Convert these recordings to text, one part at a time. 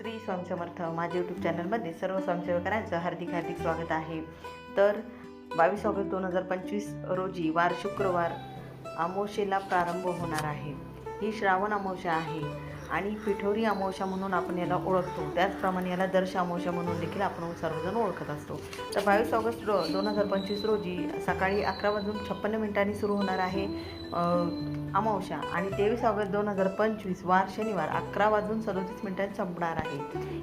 श्री स्वामी समर्थ माझ्या यूट्यूब चॅनलमध्ये सर्व स्वयंसेवकांचं हार्दिक हार्दिक स्वागत आहे. तर बावीस ऑगस्ट दोन हजार पंचवीस रोजी वार शुक्रवार अमावस्येला प्रारंभ होणार आहे. ही श्रावण अमावस्या आहे. आणि पिठोरी अमावस्या म्हणून आपण याला ओळखतो. त्याचप्रमाणे याला दर्श अमावस्या म्हणून देखील आपण सर्वजण ओळखत असतो. तर बावीस ऑगस्ट रो दोन हजार पंचवीस रोजी सकाळी अकरा वाजून छप्पन्न मिनिटांनी सुरू होणार आहे अमावस्या. आणि तेवीस ऑगस्ट दोन हजार पंचवीस वार शनिवार अकरा वाजून सदोतीस मिनिटांनी संपणार आहे.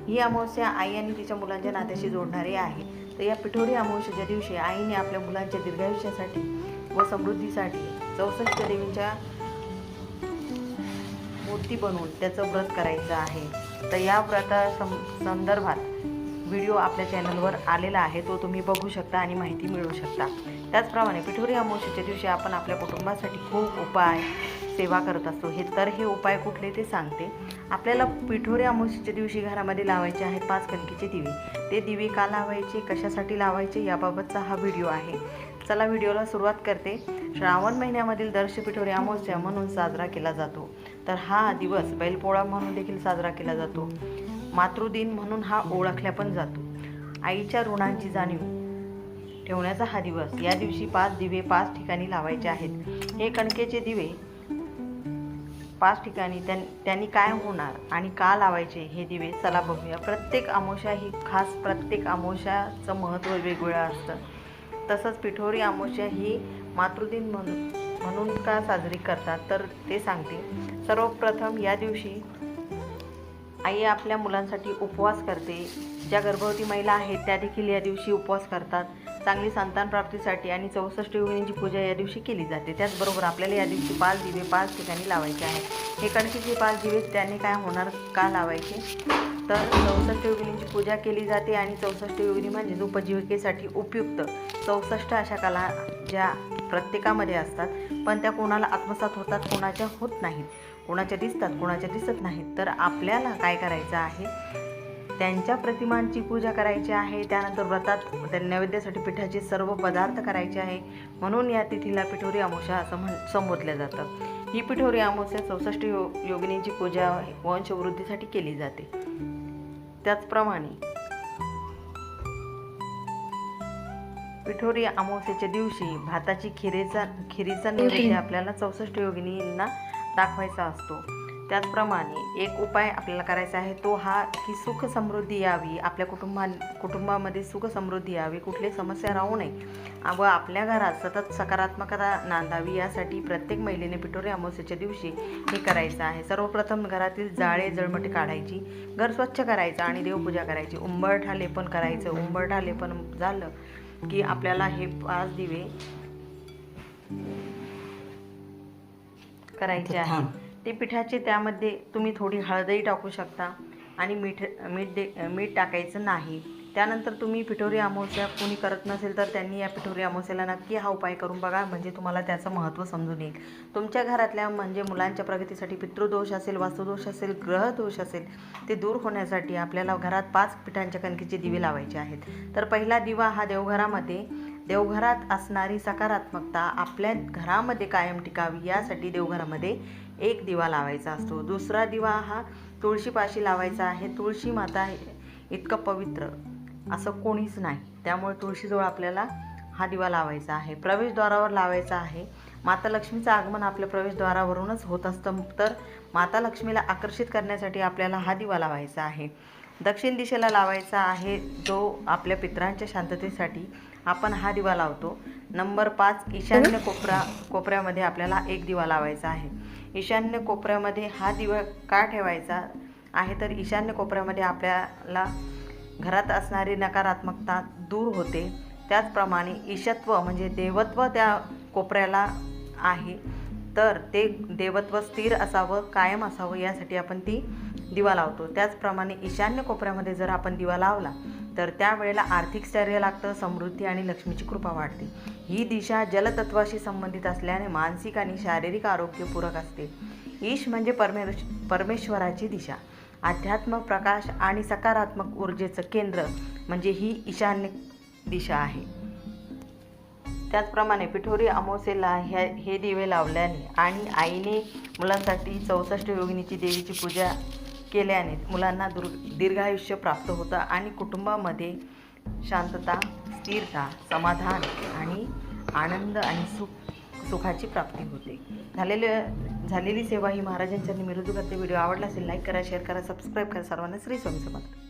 ही अमावस्या आई आणि तिच्या मुलांच्या नात्याशी जोडणारी आहे. तर या पिठोरी अमावस्येच्या दिवशी आईने आपल्या मुलांच्या दीर्घायुष्यासाठी व समृद्धीसाठी चौसष्ट देवींच्या मूर्ती बनवून त्याचं व्रत करायचं आहे. तर या व्रता सं संदर्भात व्हिडिओ आपल्या चॅनलवर आलेला आहे. तो तुम्ही बघू शकता आणि माहिती मिळवू शकता. त्याचप्रमाणे पिठोरी अमावस्येच्या दिवशी आपण आपल्या कुटुंबासाठी खूप उपाय सेवा करत असतो. हे तर हे उपाय कुठले ते सांगते. आपल्याला पिठोरी अमावस्येच्या दिवशी घरामध्ये लावायचे आहेत पाच कणकीचे दिवे. ते दिवे का लावायचे कशासाठी लावायचे याबाबतचा हा व्हिडिओ आहे. चला व्हिडिओला सुरुवात करते. श्रावण महिन्यामधील दर्श पिठोरी अमावस्या म्हणून साजरा केला जातो. तर हा दिवस बैलपोळा म्हणून देखील साजरा केला जातो. मातृदिन म्हणून हा ओळखला पण जातो. आईच्या ऋणांची जाणीव ठेवण्याचा हा दिवस या दिवशी पाच दिवे पाच ठिकाणी लावायचे आहेत. हे कणकेचे दिवे पाच ठिकाणी त्यां त्यांनी काय होणार आणि का लावायचे हे दिवे चला बघूया. प्रत्येक आमोशा ही खास प्रत्येक आमोशाचं महत्त्व वेगवेगळं असतं. तसंच पिठोरी आमोशा ही मातृदिन म्हणून म्हणून का साजरी करतात तर ते सांगते. सर्वप्रथम या दिवशी आई आपल्या मुलांसाठी उपवास करते. ज्या गर्भवती महिला आहेत त्या देखील या दिवशी उपवास करतात. चांगली संतान प्राप्तीसाठी आणि चौसष्ट योगिनींची पूजा या दिवशी केली जाते. त्याचबरोबर आपल्याला या दिवशी पाच दिवे पाच ठिकाणी लावायचे आहेत. हे कणकीचे पाच दिवे त्याने काय होणार? का लावायचे? तर चौसष्ट योगिनींची पूजा केली जाते आणि चौसष्ट योगिनी म्हणजेच उपजीविकेसाठी उपयुक्त. चौसष्ट अशा कला ज्या प्रत्येकामध्ये असतात पण त्या कोणाला आत्मसात होतात कोणाच्या होत नाहीत. कोणाच्या दिसतात कोणाच्या दिसत नाहीत. तर आपल्याला काय करायचं आहे? त्यांच्या प्रतिमांची पूजा करायची आहे. त्यानंतर व्रतात त्या नैवेद्यासाठी पिठाचे सर्व पदार्थ करायचे आहे. म्हणून या तिथीला पिठोरी अमावस्या असं म्हण संबोधलं जातं. ही पिठोरी अमावस्या चौसष्ट यो योगिनींची पूजा वंशवृद्धीसाठी केली जाते. त्याचप्रमाणे पिठोरी अमावस्येच्या दिवशी भाताची खिरेचा खिरीचा नैवेद्य आपल्याला चौसष्ट योगिनींना दाखवायचा असतो. त्याचप्रमाणे एक उपाय आपल्याला करायचा आहे तो हा की सुख समृद्धी यावी. आपल्या कुटुंबा कुटुंबामध्ये सुख समृद्धी यावी. कुठली समस्या राहू नये. व आपल्या घरात सतत सकारात्मकता नांदावी. यासाठी प्रत्येक महिलेने पिठोरी अमावस्येच्या दिवशी हे करायचं आहे. सर्वप्रथम घरातील जाळे जळमटे काढायची. घर स्वच्छ करायचं आणि देवपूजा करायची. उंबरठा लेपन करायचं. उंबरठा लेपन झालं की आपल्याला हे पाच दिवे करायचे आहे ते पिठाचे त्यामध्ये तुम्ही थोडी हळदही टाकू शकता आणि मीठ मीठ दे मीठ टाकायचं नाही. त्यानंतर तुम्ही पिठोरी अमावस्या कोणी करत नसेल तर त्यांनी या पिठोरी अमावस्याला नक्की हा उपाय करून बघा म्हणजे तुम्हाला त्याचं महत्त्व समजून येईल. तुमच्या घरातल्या म्हणजे मुलांच्या प्रगतीसाठी पितृदोष असेल वास्तुदोष असेल ग्रहदोष असेल ते दूर होण्यासाठी आपल्याला घरात पाच पिठांच्या कणकीचे दिवे लावायचे आहेत. तर पहिला दिवा हा देवघरामध्ये देवघरात असणारी सकारात्मकता आपल्या घरामध्ये कायम टिकावी यासाठी देवघरामध्ये एक दिवा लावायचा असतो. दुसरा दिवा हा तुळशीपाशी लावायचा आहे. तुळशी माता इतकं पवित्र असं कोणीच नाही. त्यामुळे तुळशीजवळ आपल्याला हा दिवा लावायचा आहे. प्रवेशद्वारावर लावायचा आहे. माता लक्ष्मीचं आगमन आपल्या प्रवेशद्वारावरूनच होत असतं. तर माता लक्ष्मीला आकर्षित करण्यासाठी आपल्याला हा दिवा लावायचा आहे. दक्षिण दिशेला लावायचा आहे. जो आपल्या पितरांच्या शांततेसाठी आपण हा दिवा लावतो. नंबर पाच ईशान्य कोपरा कोपऱ्यामध्ये आपल्याला एक दिवा लावायचा आहे. ईशान्य कोपऱ्यामध्ये हा दिवा का ठेवायचा आहे? तर ईशान्य कोपऱ्यामध्ये आपल्याला घरात असणारी नकारात्मकता दूर होते. त्याचप्रमाणे ईशत्व म्हणजे देवत्व त्या कोपऱ्याला आहे. तर ते देवत्व स्थिर असावं कायम असावं यासाठी आपण ती दिवा लावतो. त्याचप्रमाणे ईशान्य कोपऱ्यामध्ये जर आपण दिवा लावला तर त्यावेळेला आर्थिक स्थैर्य लागतं समृद्धी आणि लक्ष्मीची कृपा वाढते. ही दिशा जलतत्वाशी संबंधित असल्याने मानसिक आणि शारीरिक आरोग्य पूरक असते. ईश म्हणजे परमेश परमेश्वराची दिशा. अध्यात्म प्रकाश आणि सकारात्मक ऊर्जेचं केंद्र म्हणजे ही ईशान्य दिशा आहे. त्याचप्रमाणे पिठोरी अमावस्येला ह्या हे दिवे लावल्याने आणि आईने मुलांसाठी चौसष्ट योगिनीची देवीची पूजा केल्याने मुलांना दुर् दीर्घायुष्य प्राप्त होतं आणि कुटुंबामध्ये शांतता स्थिरता समाधान आणि आनंद आणि सुख सुखाची प्राप्ती होते. झालेले झालेली सेवा ही महाराजांच्या निमित्त करते. व्हिडिओ आवडला असेल लाईक करा शेअर करा सबस्क्राईब करा. सर्वांना श्री स्वामी समर्थ.